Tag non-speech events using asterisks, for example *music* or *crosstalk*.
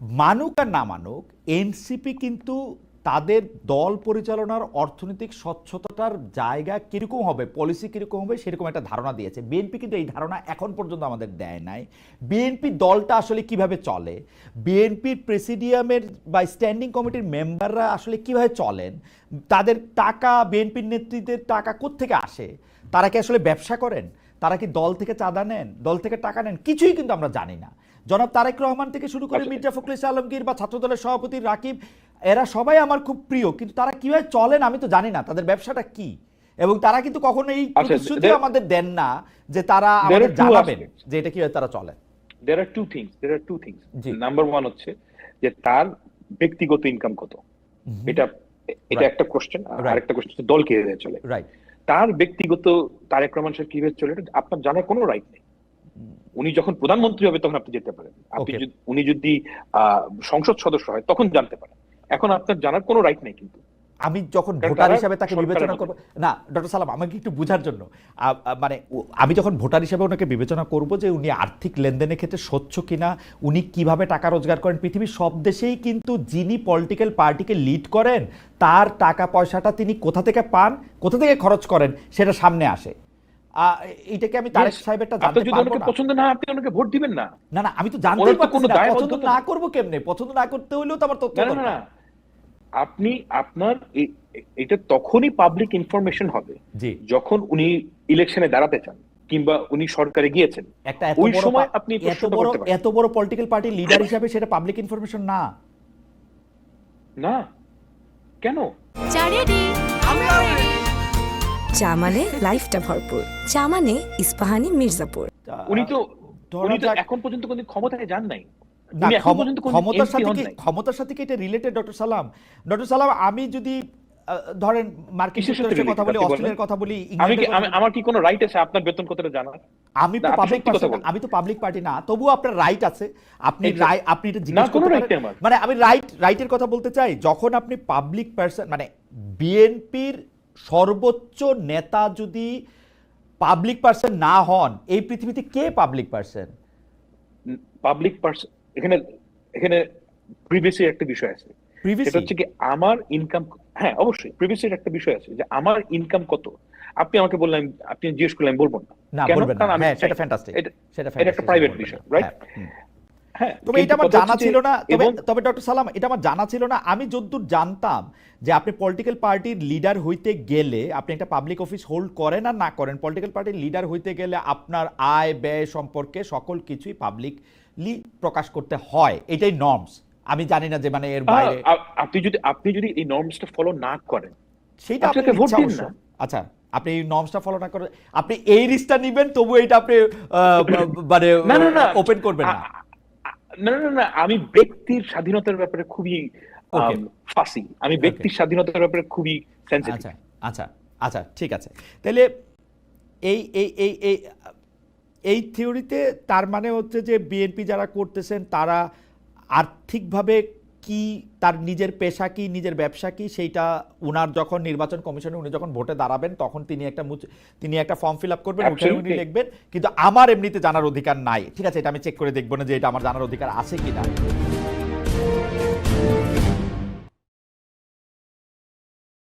মানুক আর না মানুক এনসিপি কিন্তু তাদের দল পরিচালনার অর্থনৈতিক স্বচ্ছতার জায়গা কীরকম হবে পলিসি কীরকম হবে সেরকম একটা ধারণা দিয়েছে। বিএনপি কিন্তু এই ধারণা এখন পর্যন্ত আমাদের দেয় নাই। বিএনপি দলটা আসলে কীভাবে চলে? বিএনপির প্রেসিডিয়ামের বা স্ট্যান্ডিং কমিটির মেম্বাররা আসলে কীভাবে চলেন? তাদের টাকা বিএনপির নেতৃত্বের টাকা কোত্থেকে আসে? তারা কি আসলে ব্যবসা করেন? তারা কি দল থেকে চাঁদা নেন? দল থেকে টাকা নেন? কিছুই কিন্তু আমরা জানি না। জনাব তারেক রহমান থেকে শুরু করে আচ্ছা। মির্জা ফখরুল ইসলাম আলমগীর বা ছাত্রদলের সভাপতি রাকিব এরা সবাই আমার খুব প্রিয়। কিন্তু তারা কীভাবে চলেন আমি তো জানি না। তাদের ব্যবসাটা কি? এবং তারা কিন্তু কখনো এই আচ্ছা, প্রতিশ্রুতি আমাদের দেন না যে তারা আমাদের জানাবেন যে এটা কীভাবে তারা চলে। There are two things there are two things number one হচ্ছে যে তার ব্যক্তিগত ইনকাম কত? এটা এটা একটা কোশ্চেন আর. আরেকটা কোশ্চেন দল কে চলে। রাইট তার ব্যক্তিগত তারেক রহমান সাহেব কীভাবে চলে এটা আপনার জানার কোনো রাইট নেই। উনি যখন প্রধানমন্ত্রী হবে তখন আপনি যেতে পারেন। আপনি উনি যদি সংসদ সদস্য হয় তখন জানতে পারেন। এখন আপনার জানার কোনো রাইট নেই কিন্তু। আমি যখন ভোটার হিসাবে তাকে বিবেচনা করব না ডক্টর সালাম আমাকে একটু বোঝার জন্য। মানে আমি যখন ভোটার হিসেবে ওনাকে বিবেচনা করব যে উনি আর্থিক লেনদেনের ক্ষেত্রে স্বচ্ছ কিনা উনি কীভাবে টাকা রোজগার করেন পৃথিবীর সব দেশেই কিন্তু যিনি পলিটিক্যাল পার্টিকে লিড করেন তার টাকা পয়সাটা তিনি কোথা থেকে পান কোথা থেকে খরচ করেন সেটা সামনে আসে। এইটাকে আমি তারেক সাহেবেরটা জানতে পারব না। পছন্দ না আপনি ওনাকে ভোট দিবেন না। না না আমি তো পারছি না পছন্দ না। করব কেমনে? পছন্দ না করতে হইলেও তো আমার তথ্য না না, আপনি আপনার এটা তখনই পাবলিক ইনফরমেশন হবে যখন উনি ইলেকশনে দাঁড়াতে চান কিংবা উনি সরকারে গিয়েছেন। একটা ওই সময় আপনি এত বড় এত বড় পলিটিক্যাল পার্টির লিডার হিসাবে সেটা পাবলিক ইনফরমেশন না। না। কেন? চা মানে লাইফটা ভরপুর। চা মানে ইস্পাহানি মির্জাপুর। উনি তো উনি তো এখন পর্যন্ত কোনো ক্ষমতায় যান নাই। না ক্ষমতার সাথে কি ক্ষমতার সাথে কি এটা রিলেটেড ডক্টর সালাম? ডক্টর সালাম আমি যদি ধরেন মার্কিন যুক্তরাষ্ট্রের কথা বলি অস্ট্রেলিয়ার কথা বলি। আমার কি কোনো রাইট আছে? আপনার বেতন কতটা জানার আমি তো পাবলিক। আমি তো পাবলিক পার্টি না। তবুও আপনার রাইট আছে। আপনি. আপনি এটা জিজ্ঞেস করতে পারেন। মানে আমি রাইট রাইটের কথা বলতে চাই যখন আপনি পাবলিক পার্সন মানে বিএনপির সর্বোচ্চ নেতা যদি পাবলিক পার্সন না হন এই পৃথিবীতে কে পাবলিক পার্সন পাবলিক পার্সন এখানে এখানে প্রিভিয়াসি একটা বিষয় আছে। সেটা হচ্ছে কি আমার ইনকাম হ্যাঁ অবশ্যই প্রিভিয়াসি একটা বিষয় আছে যে আমার ইনকাম কত? আপনি আমাকে বললেন আপনি জিজ্ঞেস করলেন বলব না। কেন? না। কারণ আমি হ্যাঁ সেটা ফ্যান্টাস্টিক এটা- সেটা এটা একটা প্রাইভেট বিষয় রাইট হ্যাঁ, তবে এটা আমার জানা ছিল না। তবে তবে ডক্টর সালাম এটা আমার জানা ছিল না। আমি যদ্দূর জানতাম যে আপনি পলিটিক্যাল পার্টির লিডার হইতে গেলে আপনি একটা পাবলিক অফিস হোল্ড করেন আর না করেন পলিটিক্যাল পার্টির লিডার হইতে গেলে আপনার আয় ব্যয় সম্পর্কে সকল কিছুই পাবলিকলি প্রকাশ করতে হয়। এটাই নর্মস আমি জানি না যে মানে এর বাইরে আপনি যদি আপনি যদি এই নর্মসটা ফলো না করেন সেইটা আপনাকে ভোট দিন না। আচ্ছা আপনি এই নর্মসটা ফলো না করে আপনি এই রিস্কটা নিবেন তবু এটা আপনি *coughs* মানে ওপেন করবেন না। না না না আমি ব্যক্তির স্বাধীনতার ব্যাপারে খুবই ফাঁসি আমি ব্যক্তির স্বাধীনতার ব্যাপারে খুবই সেন্সিটিভ আচ্ছা আচ্ছা আচ্ছা ঠিক আছে। তাহলে এই এই এই এই এই থিওরিতে তার মানে হচ্ছে যে বিএনপি যারা করতেছেন তারা আর্থিকভাবে কি তার নিজের পেশা কি নিজের ব্যবসা কি সেইটা উনার যখন নির্বাচন কমিশনে উনি যখন ভোটে দাঁড়াবেন তখন তিনি একটা তিনি একটা ফর্ম ফিল আপ করবেন উনি লিখবেন কিন্তু আমার এমনিতে জানার অধিকার নাই। ঠিক আছে এটা আমি চেক করে দেখব না যে এটা আমার জানার অধিকার আছে কি না